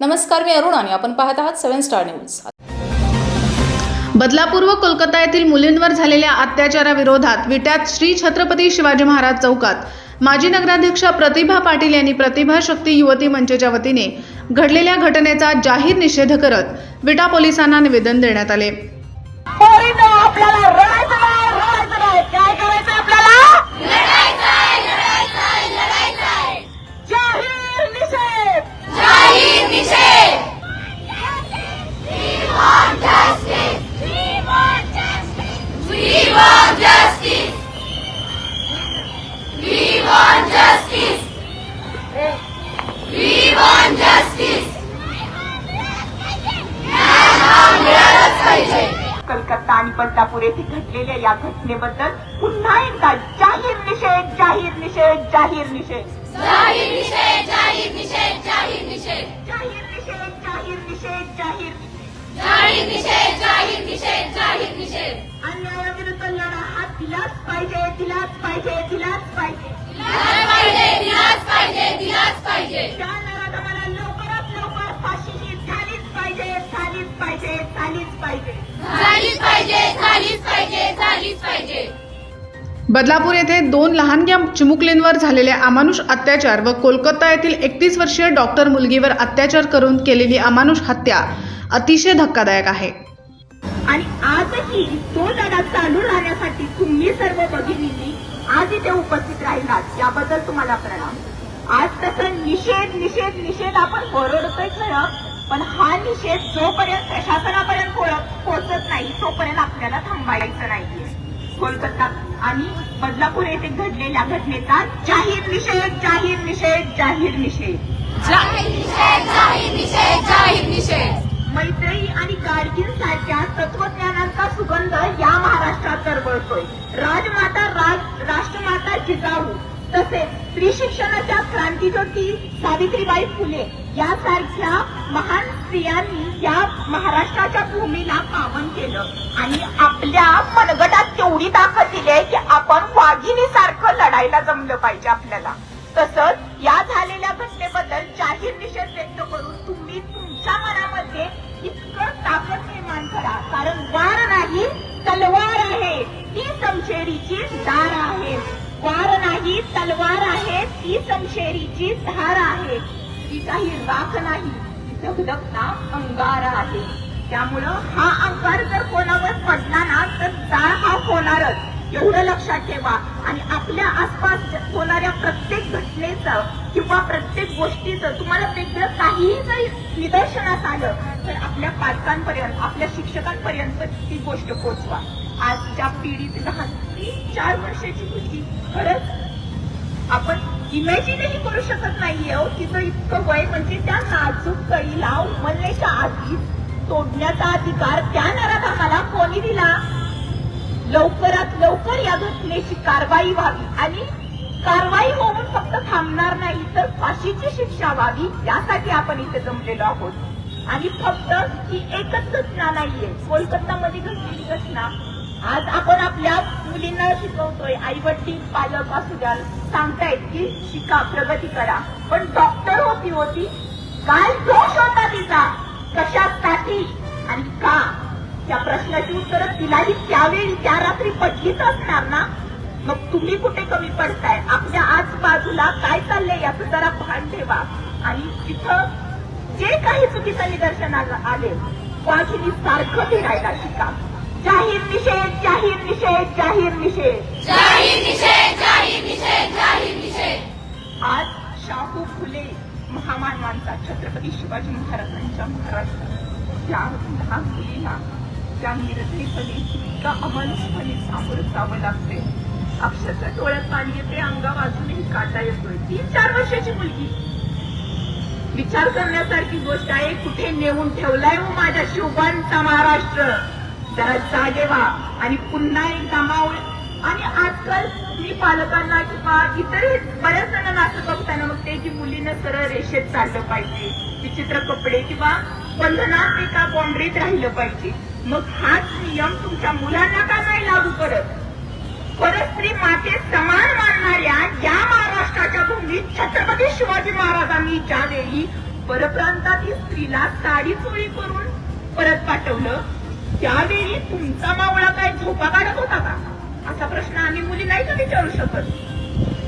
नमस्कार मी अरुण आणि आपण पाहत आहात सेव्हन स्टार न्यूज. बदलापूर व कोलकाता येथील मुलींवर झालेल्या अत्याचाराविरोधात विट्यात श्री छत्रपती शिवाजी महाराज चौकात माजी नगराध्यक्ष प्रतिभा पाटील यांनी प्रतिभा शक्ती युवती मंचच्या वतीने घडलेल्या घटनेचा जाहीर निषेध करत विटा पोलिसांना निवेदन देण्यात आले. आपल्याला कलकत्ता आणि बदलापूर येथे घडलेल्या या घटनेबद्दल पुन्हा एकदा जाहीर निषेध जाहीर निषेध. जाहीर निषेध जाहीर निषेध जाहीर निषेध. जाहीर अन्यायाविरुद्ध लढा हा दिलाच पाहिजे. दिलाच पाहिजे दिलाच पाहिजे. बदलापूर येथे दोन लहानग्या चिमुकलींवर झालेले अमानुष अत्याचार व कोलकाता येथील एकतीस वर्षीय डॉक्टर मुलगीवर अत्याचार करून केलेली अमानुष हत्या अतिशय धक्कादायक आहे. आणि आजही तो लढा चालू राहण्यासाठी तुम्ही सर्व भगिनींनी आज इथे उपस्थित राहिलात. याबद्दल तुम्हाला प्रणाम. आज तसं निषेध निषेध निषेध आपण ओरडतोय खरं पण हा निषेध जोपर्यंत प्रशासनापर्यंत पोहोचत नाही तोपर्यंत आपल्याला थांबायचं नाहीये. कोलकाता आणि बदलापूर येथे घडलेल्या घटनेचा जाहीर निषेध जाहीर निषेध जाहीर निषेध. मैत्री आणि गाडगीर सारख्या तत्वज्ञानांचा सुगंध या महाराष्ट्रात दरवळतोय राजमाता राज राष्ट्रमाता जिजाऊ तसेच स्त्री शिक्षणाच्या क्रांतीज्योती सावित्रीबाई फुले यासारख्या महान स्त्रियांनी या महाराष्ट्राच्या भूमीला पावन केलं. आणि आपल्या मनगटात तेवढी ताकद दिली आहे की आपण वाघिणीसारखं लढायला जमलं पाहिजे आपल्याला. तसंच या झालेल्या घटनेबद्दल जाहीर निषेध व्यक्त करून तुम्ही तुमच्या मनामध्ये इतकं ताकद निर्माण करा. कारण वार नाही तलवार आहे. ती समशेरीची दार आहे. वार नाही तलवार आहे. ती समशेरीची धार आहे. ती काही राख नाही. ती धगधगता अंगार आहे. त्यामुळं हा अंगार जर कोणावर पडला ना तर जाळ हा होणारच. एवढं लक्षात ठेवा. आणि आपल्या आसपास होणाऱ्या प्रत्येक घटनेचं किंवा प्रत्येक गोष्टीचं तुम्हाला वेगळं काहीही जरी निदर्शनास आलं तर आपल्या पालकांपर्यंत आपल्या शिक्षकांपर्यंत ती गोष्ट पोचवा. आजच्या पिढीत लहान ती चार वर्षाची मुलगी खरंच आपण इमॅजिनही करू शकत नाहीये हो. तिचं इतकं वय म्हणजे त्या नाजूक कळीला उमलण्याच्या आधी तोडण्याचा अधिकार त्या नराधामाला कोणी दिला? लवकरात लवकर या घटनेची कारवाई व्हावी आणि कारवाई होऊन फक्त थांबणार नाही तर फाशीची शिक्षा व्हावी त्यासाठी आपण इथे जमलेलो आहोत. आणि फक्त ही एकच घटना नाहीये. कोलकातामध्ये घडलेली घटना. आज आपण आपल्या मुलींना शिकवतोय. आई वडील पालक असू द्या सांगतायत की शिका प्रगती करा. पण डॉक्टर होती होती. काय दोष होता तिचा? कशासाठी आणि का? त्या प्रश्नाची उत्तरं तिलाही त्यावेळी त्या रात्री पटलीच असणार ना? मग तुम्ही कुठे कमी पडताय? आपल्या आजूबाजूला काय चाललंय याचं जरा भान ठेवा. आणि तिथं जे काही चुकीचं निदर्शनाला आले वाघिनी सारखं फिरायला शिका. जाहीर निषेध जाहीर निषेध जाहीर निषेध. आज शाहू फुले महामानवांचा छत्रपती शिवाजी महाराजांच्या महाराष्ट्रात. त्या लहान मुलीला त्या निर्दयीपणे त्या अमानुषपणे सामोरं जावं लागते अक्षरशः डोळ्यात पाणी येते अंगा वाजूनही काटा येतोय. तीन चार वर्षाची मुलगी. विचार करण्यासारखी गोष्ट आहे कुठे नेऊन ठेवलाय हो माझ्या शिवबांचा महाराष्ट्र? जरा जागे व्हा आणि पुन्हा एकदा मावळ आणि आजकाल मी पालकांना किंवा इतर बऱ्याच जणांना असं बघताना मग ते की मुलीनं सरळ रेषेत चाललं पाहिजे. विचित्र कपडे किंवा बंधनात एका बाउंड्रीत राहिलं पाहिजे. मग हाच नियम तुमच्या मुलांना का नाही लागू करत परस्त्री माते समान मानणाऱ्या या महाराष्ट्राच्या भूमीत छत्रपती शिवाजी महाराजांनी ज्यावेळी परप्रांतातील स्त्रीला साडी चोळी करून परत पाठवलं त्यावेळी तुमचा मावळा काय झोपा काढत होता का? असा प्रश्न आम्ही मुली नाही का विचारू शकत?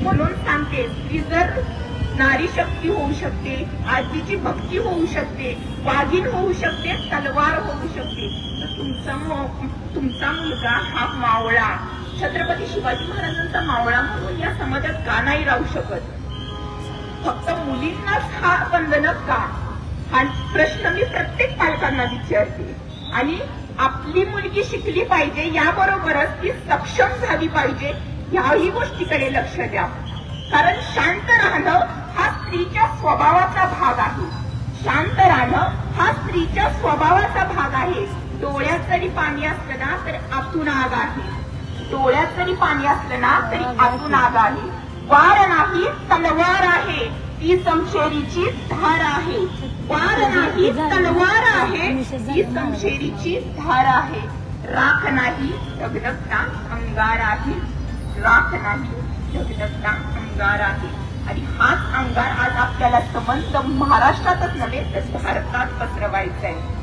म्हणून सांगते की जर नारी शक्ती होऊ शकते आजीची भक्ती होऊ शकते वाघीण होऊ शकते तलवार होऊ शकते तर तुमचा तुमचा मुलगा हा मावळा. छत्रपती शिवाजी महाराजांचा मावळा म्हणून या समाजात का नाही राहू शकत? फक्त मुलींनाच हा बंधन का? हा प्रश्न मी प्रत्येक पालकांना विचारते. आणि आपली मुलगी शिकली पाहिजे याबरोबरच ती सक्षम झाली पाहिजे ह्याही गोष्टीकडे लक्ष द्या. कारण शांत राहणं हा स्त्रीच्या स्वभावाचा भाग आहे. शांत राहणं हा स्त्रीच्या स्वभावाचा भाग आहे. डोळ्यात जरी पाणी असलं ना तर आतून आग आहे. डोळ्यात जरी पाणी असलं ना तरी आतून आग आहे. वार नाही तलवार आहे. ती समशेरीची धार आहे. वार नाही तलवार आहे. ही संशेरीची धार आहे. राख नाही धगधगता अंगार आहे. राख नाही धगधगता अंगार आहे. आणि हाच अंगार आज आपल्याला संबंध महाराष्ट्रातच नव्हे तर भारतात पसरवायचा आहे.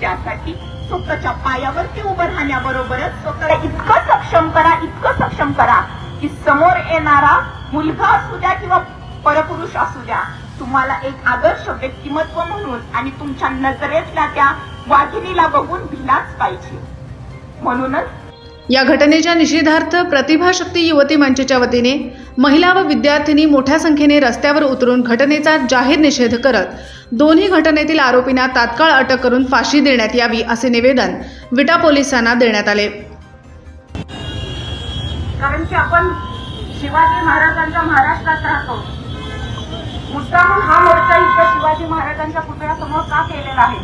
त्यासाठी स्वतःच्या पायावरती उभं राहण्याबरोबरच स्वतःला इतकं सक्षम करा इतकं सक्षम करा की समोर येणारा मुलगा असू द्या किंवा परपुरुष असू द्या तुम्हाला एक आदर्श व्यक्तिमत्व म्हणून आणि तुमच्या नजरेतल्या त्या वाघिणीला बघून भिलाच पाहिजे. म्हणूनच या घटनेच्या निषेधार्थ प्रतिभाशक्ती युवती मंचच्या वतीने महिला व विद्यार्थिनी मोठ्या संख्येने रस्त्यावर उतरून घटनेचा जाहीर निषेध करत दोन्ही घटनेतील आरोपींना तात्काळ अटक करून फाशी देण्यात यावी असे निवेदन विटा पोलिसांना देण्यात आले. कारण की आपण शिवाजी महाराजांच्या महाराष्ट्रात राहतो. मुद्दामून हा मोर्चा इथं शिवाजी महाराजांच्या पुतळ्यासमोर का केलेला आहे?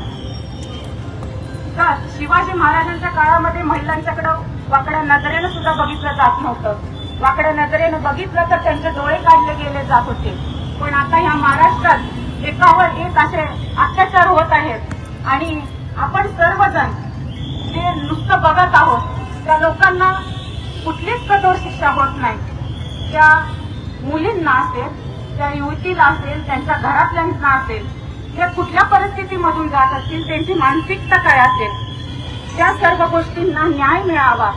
का शिवाजी महाराजांच्या काळामध्ये महिलांच्याकडं वाकड्या नजरेनं सुद्धा बघितलं जात नव्हतं? वाकड्या नजरेनं बघितलं तर त्यांचे डोळे काढले गेले जात होते. पण आता ह्या महाराष्ट्रात एकावर एक असे अत्याचार होत आहेत. आणि आपण सर्वजण जे नुसतं बघत आहोत त्या लोकांना कुठलीच कठोर शिक्षा होत नाही. त्या मुलींना असेल त्या युवतीला असेल त्यांच्या घरातल्यांना असेल हे कुठल्या परिस्थितीमधून जात असतील त्यांची मानसिकता काय असेल त्या सर्व गोष्टींना न्याय मिळावा.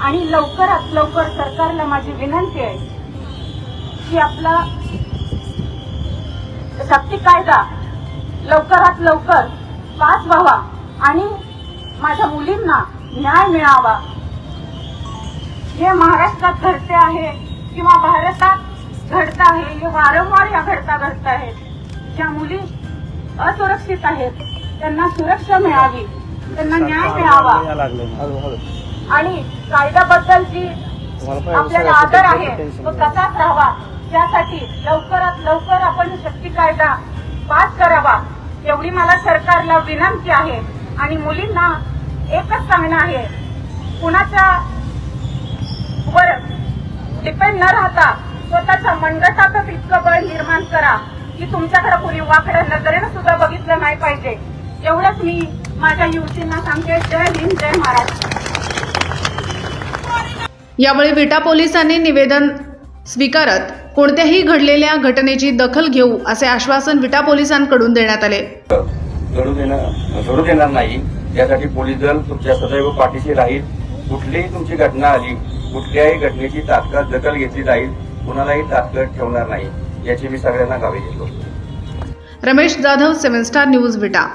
आणि लवकरात लवकर सरकारला माझी विनंती आहे की आपला सक्ती कायदा लवकरात लवकर पास व्हावा आणि माझ्या मुलींना न्याय मिळावा. जे महाराष्ट्रात घडते आहे किंवा भारतात घडत आहे हे वारंवार या घडता घडत आहेत ज्या मुली असुरक्षित आहेत त्यांना सुरक्षा मिळावी त्यांना न्याय मिळावा. आणि कायद्याबद्दल जी आपल्याला आदर आहे तो तसाच राहावा. त्यासाठी लवकरात लवकर आपण शक्ती कायदा पास करावा एवढी मला सरकारला विनंती आहे. आणि मुलींना एकच सांगणं आहे कुणाच्या वर डिपेंड न राहता स्वतःच्या मनगटातच इतकं बळ निर्माण करा की तुमच्याकडे कुणी वाकड्या नजरेनं सुद्धा बघितलं नाही पाहिजे. एवढंच मी माझ्या युवतींना सांगते. जय हिंद जय महाराष्ट्र. यावेळी विटा पोलिसांनी निवेदन स्वीकारत कोणत्याही घडलेल्या घटनेची दखल घेऊ असे आश्वासन विटा पोलिसांकडून देण्यात आले. घडू देणार घडू देणार नाही. यासाठी पोलीस दल तुमच्या सदैव पाठीशी राहील. कुठलीही तुमची घटना आली कुठल्याही घटनेची तात्काळ दखल घेतली जाईल. कुणालाही तात्काळ ठेवणार नाही याची मी सगळ्यांना गावी घेतो. Ramesh Jadhav seven star news Vita.